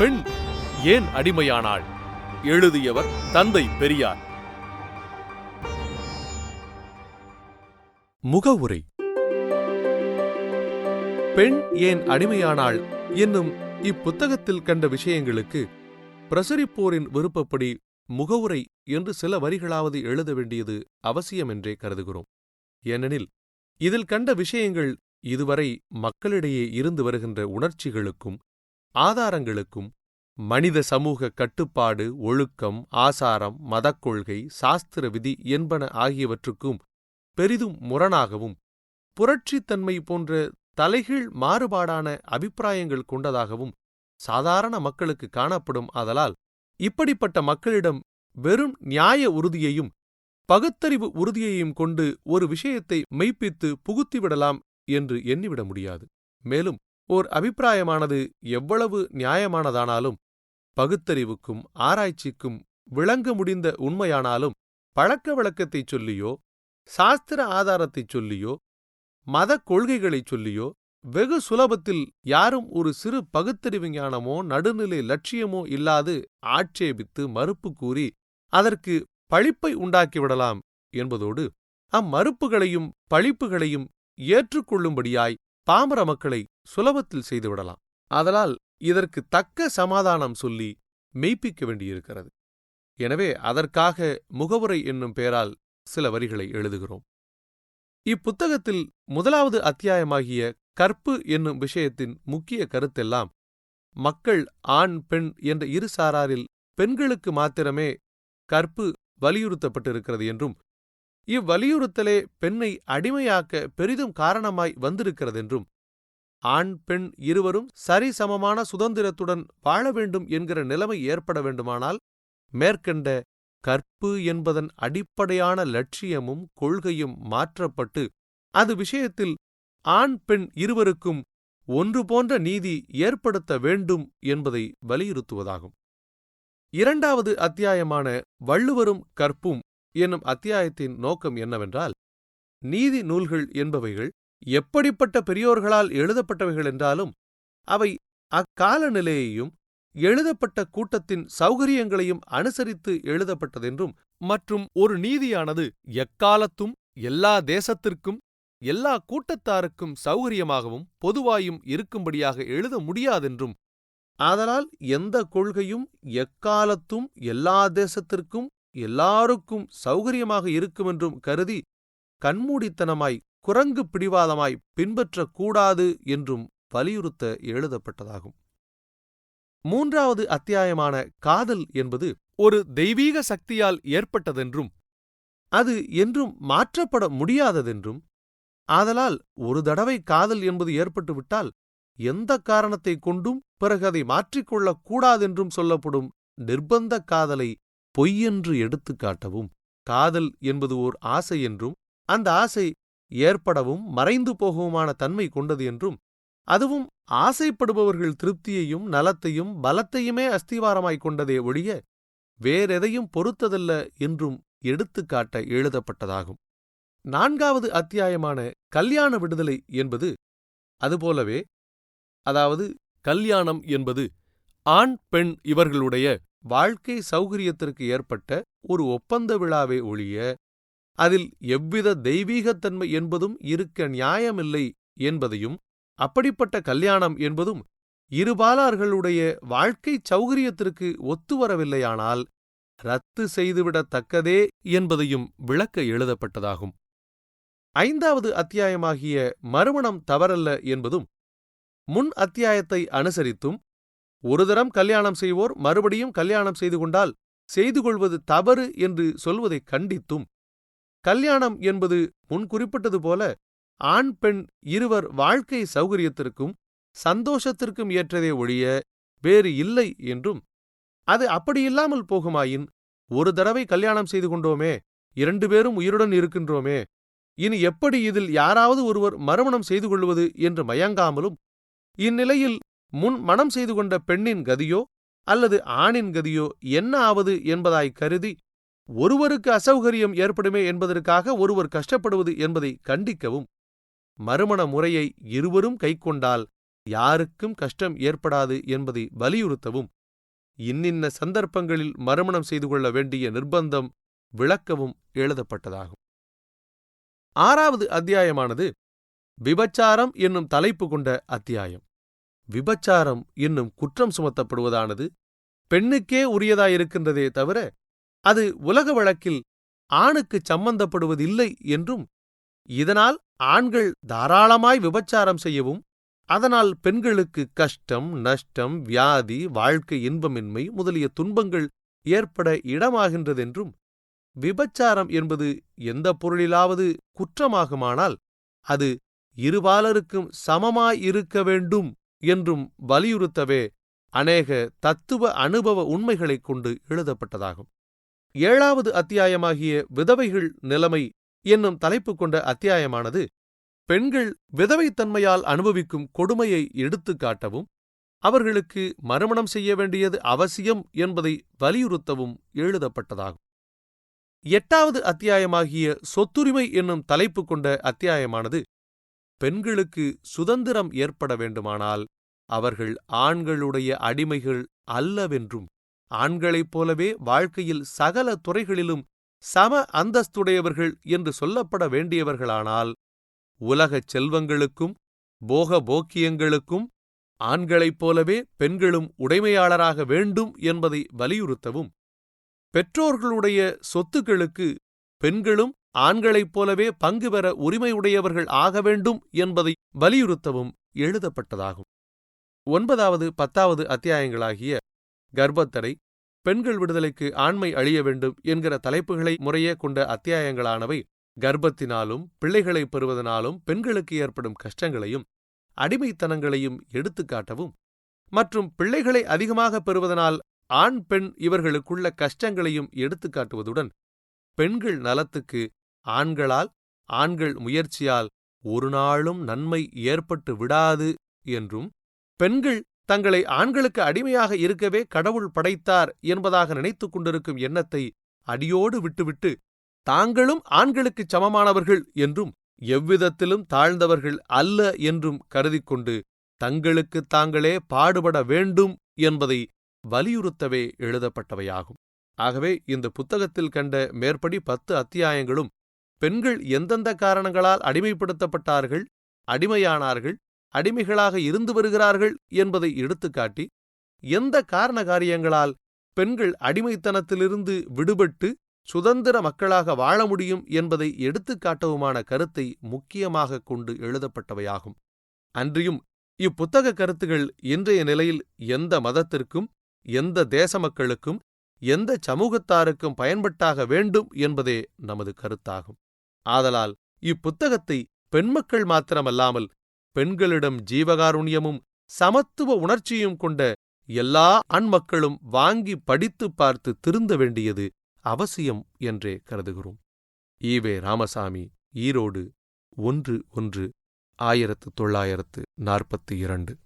பெண் ஏன் அடிமையானாள்? எழுதியவர் தந்தை பெரியார். முகவுரை. பெண் ஏன் அடிமையானாள் என்னும் இப்புத்தகத்தில் கண்ட விஷயங்களுக்கு பிரசுரிப்போரின் விருப்பப்படி முகவுரை என்று சில வரிகளாவது எழுத வேண்டியது அவசியம் என்றே கருதுகிறோம். ஏனெனில் இதில் கண்ட விஷயங்கள் இதுவரை மக்களிடையே இருந்து வருகின்ற உணர்ச்சிகளுக்கும் ஆதாரங்களுக்கும் மனித சமூக கட்டுப்பாடு ஒழுக்கம் ஆசாரம் மதக்கொள்கை சாஸ்திர விதி என்பன ஆகியவற்றுக்கும் பெரிதும் முரணாகவும் புரட்சித்தன்மை போன்ற தலைகீழ் மாறுபாடான அபிப்பிராயங்கள் கொண்டதாகவும் சாதாரண மக்களுக்கு காணப்படும். ஆதலால் இப்படிப்பட்ட மக்களிடம் வெறும் நியாய உறுதியையும் பகுத்தறிவு உறுதியையும் கொண்டு ஒரு விஷயத்தை மெய்ப்பித்து புகுத்திவிடலாம் என்று எண்ணிவிட முடியாது. மேலும் ஓர் அபிப்பிராயமானது எவ்வளவு நியாயமானதானாலும் பகுத்தறிவுக்கும் ஆராய்ச்சிக்கும் விளங்க முடிந்த உண்மையானாலும் பழக்க வழக்கத்தைச் சொல்லியோ சாஸ்திர ஆதாரத்தைச் சொல்லியோ மதக் கொள்கைகளைச் சொல்லியோ வெகு சுலபத்தில் யாரும் ஒரு சிறு பகுத்தறிவு ஞானமோ நடுநிலை லட்சியமோ இல்லாது ஆட்சேபித்து மறுப்பு கூறி அதற்கு பழிப்பை உண்டாக்கிவிடலாம் என்பதோடு அம்மறுப்புகளையும் பழிப்புகளையும் ஏற்றுக்கொள்ளும்படியாய் பாமர மக்களை சுலபத்தில் செய்துவிடலாம். ஆதலால் இதற்கு தக்க சமாதானம் சொல்லி மெய்ப்பிக்க வேண்டியிருக்கிறது. எனவே அதற்காக முகவுரை என்னும் பெயரால் சில வரிகளை எழுதுகிறோம். இப்புத்தகத்தில் முதலாவது அத்தியாயமாகிய கற்பு என்னும் விஷயத்தின் முக்கிய கருத்தெல்லாம் மக்கள் ஆண் பெண் என்ற இரு சாராரில் பெண்களுக்கு மாத்திரமே கற்பு வலியுறுத்தப்பட்டிருக்கிறது என்றும் இவ்வலியுறுத்தலே பெண்ணை அடிமையாக்க பெரிதும் காரணமாய் வந்திருக்கிறதென்றும் ஆண் பெண் இருவரும் சரிசமமான சுதந்திரத்துடன் வாழ வேண்டும் என்கிற நிலைமை ஏற்பட வேண்டுமானால் மேற்கண்ட கற்பு என்பதன் அடிப்படையான லட்சியமும் கொள்கையும் மாற்றப்பட்டு அது விஷயத்தில் ஆண் பெண் இருவருக்கும் ஒன்று போன்ற நீதி ஏற்படுத்த வேண்டும் என்பதை வலியுறுத்துவதாகும். இரண்டாவது அத்தியாயமான வள்ளுவரும் கற்பும் என்னும் அத்தியாயத்தின் நோக்கம் என்னவென்றால் நீதி நூல்கள் என்பவைகள் எப்படிப்பட்ட பெரியோர்களால் எழுதப்பட்டவைகள் என்றாலும் அவை அக்கால நிலையையும் எழுதப்பட்ட கூட்டத்தின் சௌகரியங்களையும் அனுசரித்து எழுதப்பட்டதென்றும் மற்றும் ஒரு நீதியானது எக்காலத்தும் எல்லா தேசத்திற்கும் எல்லா கூட்டத்தாருக்கும் சௌகரியமாகவும் பொதுவாயும் இருக்கும்படியாக எழுத முடியாதென்றும் ஆதலால் எந்த கொள்கையும் எக்காலத்தும் எல்லா தேசத்திற்கும் எல்லாருக்கும் சௌகரியமாக இருக்குமென்றும் கருதி கண்மூடித்தனமாய் குரங்கு பிடிவாதமாய் பின்பற்றக்கூடாது என்றும் வலியுறுத்த எழுதப்பட்டதாகும். மூன்றாவது அத்தியாயமான காதல் என்பது ஒரு தெய்வீக சக்தியால் ஏற்பட்டதென்றும் அது என்றும் மாற்றப்பட முடியாததென்றும் ஆதலால் ஒரு தடவை காதல் என்பது ஏற்பட்டுவிட்டால் எந்த காரணத்தை கொண்டும் பிறகு அதை மாற்றிக்கொள்ளக்கூடாதென்றும் சொல்லப்படும் நிர்பந்த காதலை பொய்யென்று எடுத்துக் காட்டவும் காதல் என்பது ஓர் ஆசை என்றும் அந்த ஆசை ஏற்படவும் மறைந்து போகவுமான தன்மை கொண்டது என்றும் அதுவும் ஆசைப்படுபவர்கள் திருப்தியையும் நலத்தையும் பலத்தையுமே அஸ்திவாரமாய்க் கொண்டதே ஒழிய வேறெதையும் பொறுத்ததல்ல என்றும் எடுத்துக்காட்ட எழுதப்பட்டதாகும். நான்காவது அத்தியாயமான கல்யாண விடுதலை என்பது அதுபோலவே அதாவது கல்யாணம் என்பது ஆண் பெண் இவர்களுடைய வாழ்க்கை சௌகரியத்திற்கு ஏற்பட்ட ஒரு ஒப்பந்த விழாவே ஒழிய அதில் எவ்வித தெய்வீகத்தன்மை என்பதும் இருக்க நியாயமில்லை என்பதையும் அப்படிப்பட்ட கல்யாணம் என்பதும் இருபாலார்களுடைய வாழ்க்கை சௌகரியத்திற்கு ஒத்துவரவில்லையானால் ரத்து செய்துவிடத்தக்கதே என்பதையும் விளக்க எழுதப்பட்டதாகும். ஐந்தாவது அத்தியாயமாகிய மறுமணம் தவறல்ல என்பதும் முன் அத்தியாயத்தை அனுசரித்தும் ஒரு தரம் கல்யாணம் செய்வோர் மறுபடியும் கல்யாணம் செய்து கொண்டால் செய்து கொள்வது தவறு என்று சொல்வதைக் கண்டித்தும். கல்யாணம் என்பது முன் குறிப்பிட்டது போல ஆண் பெண் இருவர் வாழ்க்கை சௌகரியத்திற்கும் சந்தோஷத்திற்கும் ஏற்றதே ஒழிய வேறு இல்லை என்றும். அது அப்படியில்லாமல் போகுமாயின் ஒரு தடவை கல்யாணம் செய்து கொண்டோமே இரண்டு பேரும் உயிருடன் இருக்கின்றோமே இனி எப்படி இதில் யாராவது ஒருவர் மறுமணம் செய்து கொள்வது என்று மயங்காமலும் இந்நிலையில் முன் மணம் செய்து கொண்ட பெண்ணின் கதியோ அல்லது ஆணின் கதியோ என்ன ஆவது என்பதாய் கருதி ஒருவருக்கு அசௌகரியம் ஏற்படுமே என்பதற்காக ஒருவர் கஷ்டப்படுவது என்பதை கண்டிக்கவும். மறுமண முறையை இருவரும் கைக்கொண்டால் யாருக்கும் கஷ்டம் ஏற்படாது என்பதை வலியுறுத்தவும். இன்னின்ன சந்தர்ப்பங்களில் மறுமணம் செய்து கொள்ள வேண்டிய நிர்பந்தம் விளக்கவும் எழுதப்பட்டதாகும். ஆறாவது அத்தியாயமானது விபச்சாரம் என்னும் தலைப்பு கொண்ட அத்தியாயம். விபச்சாரம் என்னும் குற்றம் சுமத்தப்படுவதானது? பெண்ணுக்கே உரியதாயிருக்கின்றதே தவிர அது உலக வழக்கில் ஆணுக்கு சம்பந்தப்படுவதில்லை என்றும் இதனால் ஆண்கள் தாராளமாய் விபச்சாரம் செய்யவும் அதனால் பெண்களுக்கு கஷ்டம் நஷ்டம் வியாதி வாழ்க்கை இன்பமின்மை முதலிய துன்பங்கள் ஏற்பட இடமாகின்றதென்றும் விபச்சாரம் என்பது எந்த பொருளிலாவது குற்றமாகுமானால் அது இருபாலருக்கும் சமமாயிருக்க வேண்டும் என்றும் வலியுறுத்தவே அநேக தத்துவ அனுபவ உண்மைகளைக் கொண்டு எழுதப்பட்டதாகும். ஏழாவது அத்தியாயமாகிய விதவைகள் நிலைமை என்னும் தலைப்பு கொண்ட அத்தியாயமானது பெண்கள் விதவைத்தன்மையால் அனுபவிக்கும் கொடுமையை எடுத்துக் காட்டவும் அவர்களுக்கு மறுமணம் செய்ய வேண்டியது அவசியம் என்பதை வலியுறுத்தவும் எழுதப்பட்டதாகும். எட்டாவது அத்தியாயமாகிய சொத்துரிமை என்னும் தலைப்பு கொண்ட அத்தியாயமானது பெண்களுக்கு சுதந்திரம் ஏற்பட வேண்டுமானால் அவர்கள் ஆண்களுடைய அடிமைகள் அல்லவென்றும் ஆண்களைப் போலவே வாழ்க்கையில் சகல துறைகளிலும் சம அந்தஸ்துடையவர்கள் என்று சொல்லப்பட வேண்டியவர்களானால் உலகச் செல்வங்களுக்கும் போக போக்கியங்களுக்கும் ஆண்களைப் போலவே பெண்களும் உடைமையாளராக வேண்டும் என்பதை வலியுறுத்தவும். பெற்றோர்களுடைய சொத்துக்களுக்கு பெண்களும் ஆண்களைப் போலவே பங்கு பெற உரிமையுடையவர்கள் ஆக வேண்டும் என்பதை வலியுறுத்தவும் எழுதப்பட்டதாகும். ஒன்பதாவது பத்தாவது அத்தியாயங்களாகிய கர்ப்பத்தடை பெண்கள் விடுதலைக்கு ஆண்மை அழிய வேண்டும் என்கிற தலைப்புகளை முறையே கொண்ட அத்தியாயங்களானவை கர்ப்பத்தினாலும் பிள்ளைகளை பெறுவதனாலும் பெண்களுக்கு ஏற்படும் கஷ்டங்களையும் அடிமைத்தனங்களையும் எடுத்துக்காட்டவும் மற்றும் பிள்ளைகளை அதிகமாக பெறுவதனால் ஆண் பெண் இவர்களுக்குள்ள கஷ்டங்களையும் எடுத்துக்காட்டுவதுடன் பெண்கள் நலத்துக்கு ஆண்களால் ஆண்கள் முயற்சியால் ஒரு நாளும் நன்மை ஏற்பட்டு விடாது என்றும் பெண்கள் தங்களை ஆண்களுக்கு அடிமையாக இருக்கவே கடவுள் படைத்தார் என்பதாக நினைத்துக் கொண்டிருக்கும் எண்ணத்தை அடியோடு விட்டுவிட்டு தாங்களும் ஆண்களுக்குச் சமமானவர்கள் என்றும் எவ்விதத்திலும் தாழ்ந்தவர்கள் அல்ல என்றும் கருதிக்கொண்டு தங்களுக்குத் தாங்களே பாடுபட வேண்டும் என்பதை வலியுறுத்தவே எழுதப்பட்டவையாகும். ஆகவே இந்த புத்தகத்தில் கண்ட மேற்படி பத்து அத்தியாயங்களும் பெண்கள் எந்தெந்த காரணங்களால் அடிமைப்படுத்தப்பட்டார்கள் அடிமையானார்கள் அடிமைகளாக இருந்து வருகிறார்கள் என்பதை எடுத்துக்காட்டி எந்த காரண காரியங்களால் பெண்கள் அடிமைத்தனத்திலிருந்து விடுபட்டு சுதந்திர மக்களாக வாழ முடியும் என்பதை எடுத்துக்காட்டவுமான கருத்தை முக்கியமாக கொண்டு எழுதப்பட்டவையாகும். அன்றியும் இப்புத்தக கருத்துகள் இன்றைய நிலையில் எந்த மதத்திற்கும் எந்த தேச மக்களுக்கும் எந்த சமூகத்தாருக்கும் பயன்பட்டாக வேண்டும் என்பதே நமது கருத்தாகும். ஆதலால் இப்புத்தகத்தை பெண்மக்கள் மாத்திரமல்லாமல் பெண்களிடம் ஜீவகாருண்யமும் சமத்துவ உணர்ச்சியும் கொண்ட எல்லா ஆண்மக்களும் வாங்கி படித்துப் பார்த்து திருந்த வேண்டியது அவசியம் என்றே கருதுகிறோம். ஈவே ராமசாமி ஈரோடு ஒன்று ஒன்று ஆயிரத்து தொள்ளாயிரத்து நாற்பத்தி இரண்டு.